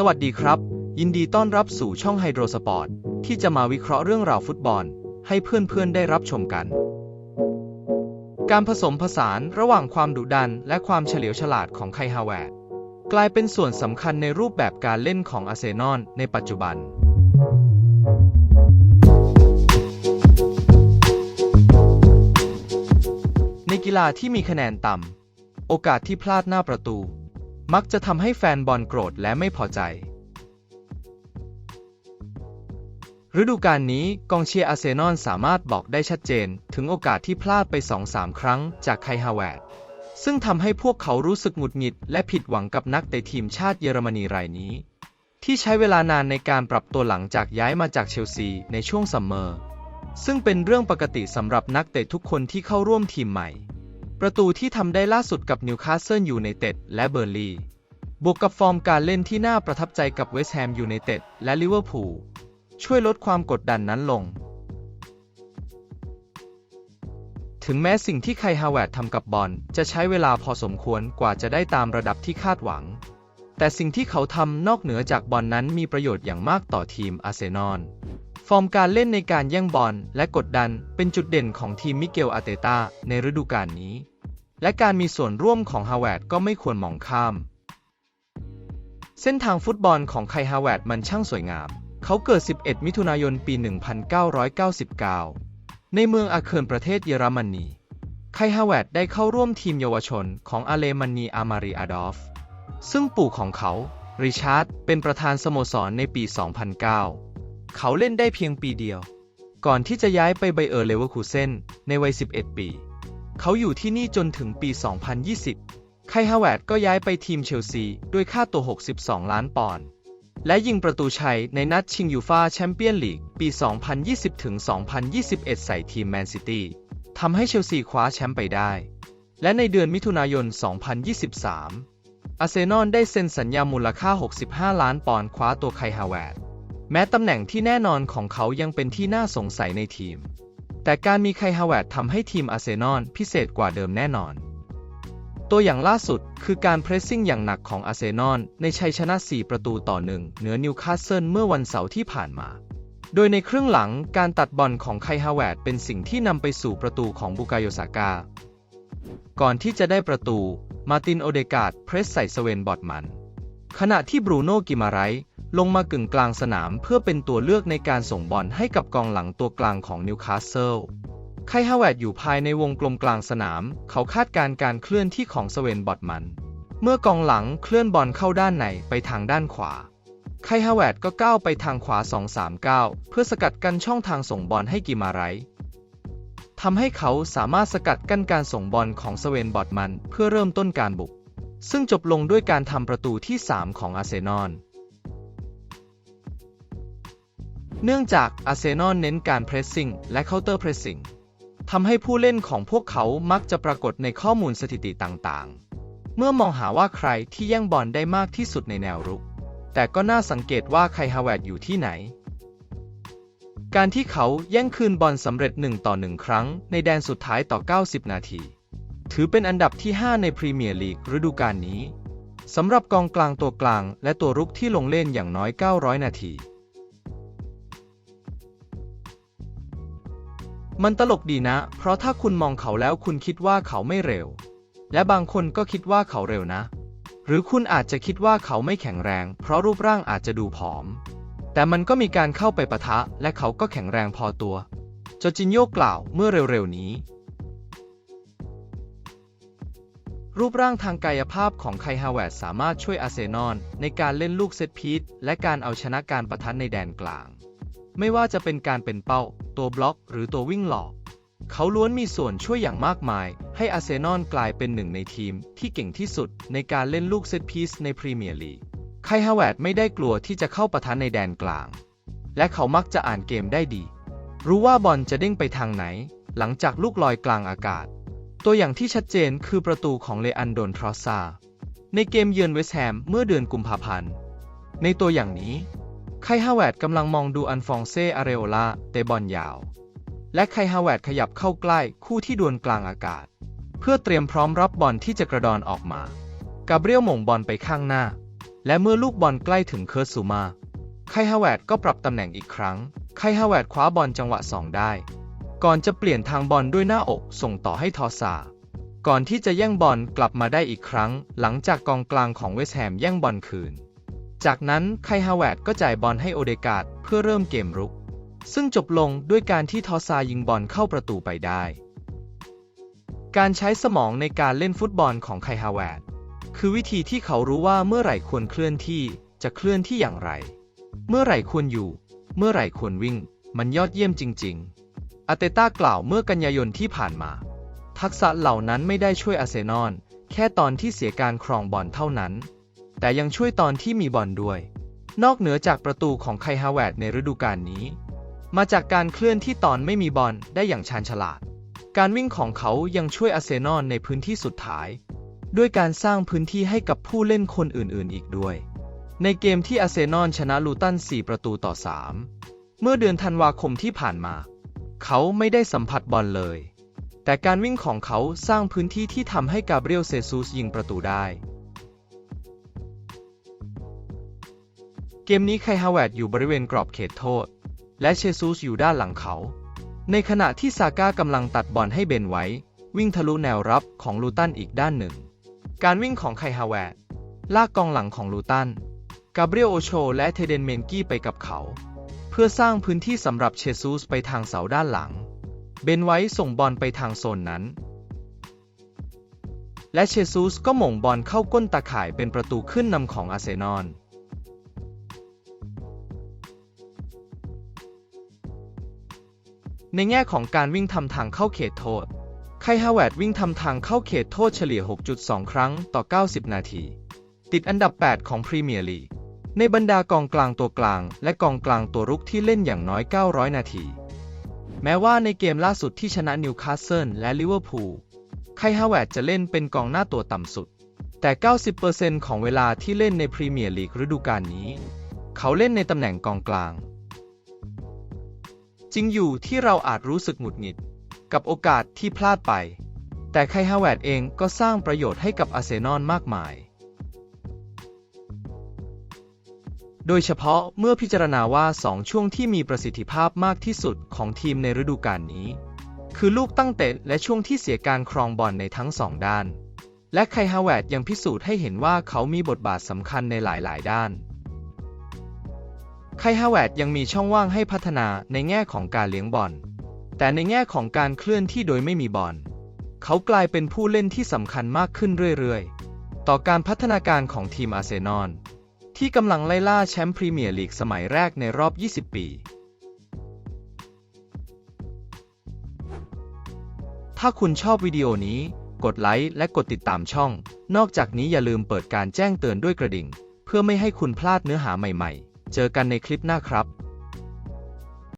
สวัสดีครับ ยินดีต้อนรับสู่ช่องไฮโดรสปอร์ตที่จะมาวิเคราะห์เรื่องราวฟุตบอล ให้เพื่อนๆได้รับชมกัน การผสมผสานระหว่างความดุดัน และความเฉลียวฉลาดของไคฮาวเวร์ดกลายเป็นส่วนสำคัญในรูปแบบการเล่นของอาร์เซนอลในปัจจุบันในกีฬาที่มีคะแนนต่ำ โอกาสที่พลาดหน้าประตู มักจะทำให้แฟนบอลโกรธและไม่พอใจ ฤดูกาลนี้กองเชียร์อาร์เซนอลสามารถบอกได้ชัดเจน ถึงโอกาสที่พลาดไป 2-3 ครั้งจากไคฮาวเวร์ดซึ่งทำให้พวกเขารู้สึกหงุดหงิดและผิดหวังกับนักเตะทีมชาติเยอรมนีรายนี้ ที่ใช้เวลานานในการปรับตัวหลังจากย้ายมาจากเชลซีในช่วงซัมเมอร์ ซึ่งเป็นเรื่องปกติสำหรับนักเตะทุกคนที่เข้าร่วมทีมใหม่ ประตูที่ทำได้ล่าสุดกับนิวคาสเซิลยูไนเต็ดและเบอร์ลีบวกกับฟอร์มการเล่นที่น่าประทับใจกับเวสต์แฮมยูไนเต็ดและลิเวอร์พูลช่วยลดความกดดันนั้นลง ถึงแม้สิ่งที่ไคฮาวเวร์ดทำกับบอลจะใช้เวลาพอสมควรกว่าจะได้ตามระดับที่คาดหวัง แต่สิ่งที่เขาทำนอกเหนือจากบอลนั้นมีประโยชน์อย่างมากต่อทีมอาร์เซนอล ฟอร์มการเล่นในการแย่งบอลและกดดันเป็นจุดเด่นของทีมมิเกลอาเตตาในฤดูกาลนี้ และการมีส่วนร่วมของฮาวเวร์ดก็ไม่ควรมองข้าม เส้นทางฟุตบอลของไคฮาวเวร์ดมันช่างสวยงาม เขาเกิด 11 มิถุนายนปี 1999 ในเมืองอาเคิร์นประเทศเยอรมนีไคฮาวเวร์ดได้เข้าร่วมทีมเยาวชนของอาเลมันนีอามารีอาดอฟ ซึ่งปู่ของเขา ริชาร์ดเป็นประธานสโมสรในปี 2009 เขาเล่นได้เพียงปีเดียว ก่อนที่จะย้ายไปไบเออร์เลเวอร์คูเซนในวัย 11 ปี เขาอยู่ที่นี่จนถึงปี 2020 ไคฮาวเวร์ดก็ย้ายไปทีมเชลซีด้วยค่าตัว 62 ล้านปอนด์ และยิงประตูชัยในนัดชิงยูฟาแชมเปี้ยนลีกปี 2020-2021 ใส่ทีมแมนซิตี้ทำให้เชลซีคว้าแชมป์ไปได้ และในเดือนมิถุนายน 2023อาร์เซนอลได้เซ็นสัญญามูลค่า 65 ล้านปอนด์คว้าตัวไคฮาวเวร์ด แม้ตำแหน่งที่แน่นอนของเขายังเป็นที่น่าสงสัยในทีม แต่การมีไคฮาวเวร์ดทำให้ทีมอาร์เซนอลพิเศษกว่าเดิมแน่นอน ตัวอย่างล่าสุดคือการเพรสซิ่งอย่างหนักของอาร์เซนอลในชัยชนะ 4 ประตูต่อหนึ่งเหนือนิวคาสเซิลเมื่อวันเสาร์ที่ผ่านมา โดยในครึ่งหลังการตัดบอลของไคฮาวเวร์ดเป็นสิ่งที่นำไปสู่ประตูของบุกายโยซากา ก่อนที่จะได้ประตู มาตินโอเดกาดเพรสใส่สเวนบอดมัน ขณะที่บรูโน่กิมาไร ลงมากึ่งกลางสนามเพื่อเป็นตัวเลือกในการส่งบอลให้กับกองหลังตัวกลางของนิวคาสเซิลไคฮาวเวดอยู่ภายในวงกลมกลางสนาม เขาคาดการณ์การเคลื่อนที่ของสเวนบอดมัน เมื่อกองหลังเคลื่อนบอลเข้าด้านในไปทางด้านขวา ไคฮาวเวดก็ก้าวไปทางขวา 2-3-9 เพื่อสกัดกั้นช่องทางส่งบอลให้กิมาไรทำให้เขาสามารถสกัดกั้นการส่งบอลของสเวนบอดมันเพื่อเริ่มต้นการบุก ซึ่งจบลงด้วยการทำประตูที่ 3 ของอาร์เซนอล เนื่องจากอาร์เซนอลเน้นการเพรสซิ่งและเคาน์เตอร์เพรสซิ่งทำให้ผู้เล่นของพวกเขามักจะปรากฏในข้อมูลสถิติต่างๆ เมื่อมองหาว่าใครที่แย่งบอลได้มากที่สุดในแนวรุก แต่ก็น่าสังเกตว่าไคฮาวเวร์ดอยู่ที่ไหน การที่เขาแย่งคืนบอลสำเร็จ1ต่อ1ครั้งในแดนสุดท้ายต่อ 90 นาที ถือเป็นอันดับที่ 5 ในพรีเมียร์ลีกฤดูกาลนี้สำหรับกองกลางตัวกลางและตัวรุกที่ลงเล่นอย่างน้อย 900 นาที มันตลกดีนะ เพราะถ้าคุณมองเขาแล้วคุณคิดว่าเขาไม่เร็ว และบางคนก็คิดว่าเขาเร็วนะ หรือคุณอาจจะคิดว่าเขาไม่แข็งแรง เพราะรูปร่างอาจจะดูผอม แต่มันก็มีการเข้าไปปะทะ และเขาก็แข็งแรงพอตัว จอจินโยกล่าวเมื่อเร็วๆนี้ รูปร่างทางกายภาพของไคฮาวเวร์ดสามารถช่วยอาร์เซนอลในการเล่นลูกเซตพีซและการเอาชนะการประทัดในแดนกลาง ไม่ว่าจะเป็นการเป็นเป้า ตัวบล็อก หรือตัววิ่งหลอก เขาล้วนมีส่วนช่วยอย่างมากมาย ให้อาร์เซนอลกลายเป็นหนึ่งในทีมที่เก่งที่สุดในการเล่นลูกเซตพีซในพรีเมียร์ลีก ไคฮาวเวดไม่ได้กลัวที่จะเข้าประทัดในแดนกลาง และเขามักจะอ่านเกมได้ดี รู้ว่าบอลจะเด้งไปทางไหน หลังจากลูกลอยกลางอากาศ ตัวอย่างที่ชัดเจนคือประตูของเลอันโดนทรอซาในเกมเยือนเวสต์แฮมเมื่อเดือนกุมภาพันธ์ ในตัวอย่างนี้ ไคฮาวเวร์ดกำลังมองดูอันฟองเซอาเรโอลาเตะบอลยาว และไคฮาวเวร์ดขยับเข้าใกล้คู่ที่ดวลกลางอากาศ เพื่อเตรียมพร้อมรับบอลที่จะกระดอนออกมากาเบรียลหม่งบอลไปข้างหน้า และเมื่อลูกบอลใกล้ถึงเคิร์ซูมาไคฮาวเวตก็ปรับตำแหน่งอีกครั้ง ไคฮาวเวตคว้าบอลจังหวะสองได้ ก่อนจะเปลี่ยนทางบอลด้วยหน้าอกส่งต่อให้ทอซา ก่อนที่จะแย่งบอลกลับมาได้อีกครั้ง หลังจากกองกลางของเวสแฮมแย่งบอลคืน จากนั้นไคฮาวเวตก็จ่ายบอลให้โอเดกาดเพื่อเริ่มเกมรุก ซึ่งจบลงด้วยการที่ทอซายิงบอลเข้าประตูไปได้ การใช้สมองในการเล่นฟุตบอลของไคฮาวเวตคือวิธีที่เขารู้ว่าเมื่อไหร่ควรเคลื่อนที่จะเคลื่อนที่อย่างไร เมื่อไหร่ควรอยู่ เมื่อไหร่ควรวิ่ง มันยอดเยี่ยมจริง ๆอาเตต้ากล่าวเมื่อกันยายนที่ผ่านมา ทักษะเหล่านั้นไม่ได้ช่วยอาร์เซนอลแค่ตอนที่เสียการครองบอลเท่านั้น แต่ยังช่วยตอนที่มีบอลด้วย นอกเหนือจากประตูของไคฮาวเวตในฤดูกาลนี้ มาจากการเคลื่อนที่ตอนไม่มีบอลได้อย่างชาญฉลาด การวิ่งของเขายังช่วยอาร์เซนอลในพื้นที่สุดท้าย ด้วยการสร้างพื้นที่ให้กับผู้เล่นคนอื่นๆ อีกด้วย ในเกมที่อาร์เซนอลชนะลูตัน 4 ประตูต่อ 3 เมื่อเดือนธันวาคมที่ผ่านมา เขาไม่ได้สัมผัสบอลเลยแต่การวิ่งของเขาสร้างพื้นที่ที่ทำให้กาเบรียลเซซูสยิงประตูได้ เกมนี้ไคฮาวเวตอยู่บริเวณกรอบเขตโทษ และเชซูสอยู่ด้านหลังเขา ในขณะที่ซาก้ากำลังตัดบอลให้เบนไว้ วิ่งทะลุแนวรับของลูตันอีกด้านหนึ่ง การวิ่งของไคฮาวเวตลากกองหลังของลูตัน กาเบรียลโอโชและเทเดนเมนกี้ไปกับเขา เพื่อสร้างพื้นที่สำหรับเชซูสไปทางเสาด้านหลัง เบนไว้ส่งบอลไปทางโซนนั้น และเชซูสก็หม่งบอลเข้าก้นตาข่ายเป็นประตูขึ้นนำของอาร์เซนอล ในแง่ของการวิ่งทำทางเข้าเขตโทษ ไคฮาวเวตวิ่งทำทางเข้าเขตโทษเฉลี่ย 6.2 ครั้งต่อ 90 นาที ติดอันดับ 8 ของพรีเมียร์ลีก ในบรรดากองกลางตัวกลาง และกองกลางตัวรุกที่เล่นอย่างน้อย 900 นาที แม้ว่าในเกมล่าสุดที่ชนะนิวคาสเซิลและลิเวอร์พูล ไคฮาวเวตจะเล่นเป็นกองหน้าตัวต่ำสุด แต่ 90%ของเวลาที่เล่นในพรีเมียร์ลีกฤดูกาลนี้ เขาเล่นในตำแหน่งกองกลาง จริงอยู่ที่เราอาจรู้สึกหงุดหงิด กับโอกาสที่พลาดไป แต่ไคฮาวเวตเองก็สร้างประโยชน์ให้กับอาร์เซนอลมากมาย โดยเฉพาะเมื่อพิจารณาว่า 2 ช่วงที่มีประสิทธิภาพมากที่สุดของทีมในฤดูกาลนี้ คือลูกตั้งเตะและช่วงที่เสียการครองบอลในทั้งสองด้าน และไคฮาวเวตยังพิสูจน์ให้เห็นว่าเขามีบทบาทสำคัญในหลาย ๆ ด้าน ไคฮาวเวตยังมีช่องว่างให้พัฒนาในแง่ของการเลี้ยงบอล แต่ในแง่ของการเคลื่อนที่โดยไม่มีบอล เขากลายเป็นผู้เล่นที่สำคัญมากขึ้นเรื่อยๆ ต่อการพัฒนาการของทีมอาร์เซนอลที่กำลังไล่ล่าแชมป์พรีเมียร์ลีกสมัยแรกในรอบ 20 ปี ถ้าคุณชอบวิดีโอนี้ กดไลค์และกดติดตามช่อง นอกจากนี้อย่าลืมเปิดการแจ้งเตือนด้วยกระดิ่ง เพื่อไม่ให้คุณพลาดเนื้อหาใหม่ๆ เจอกันในคลิปหน้าครับ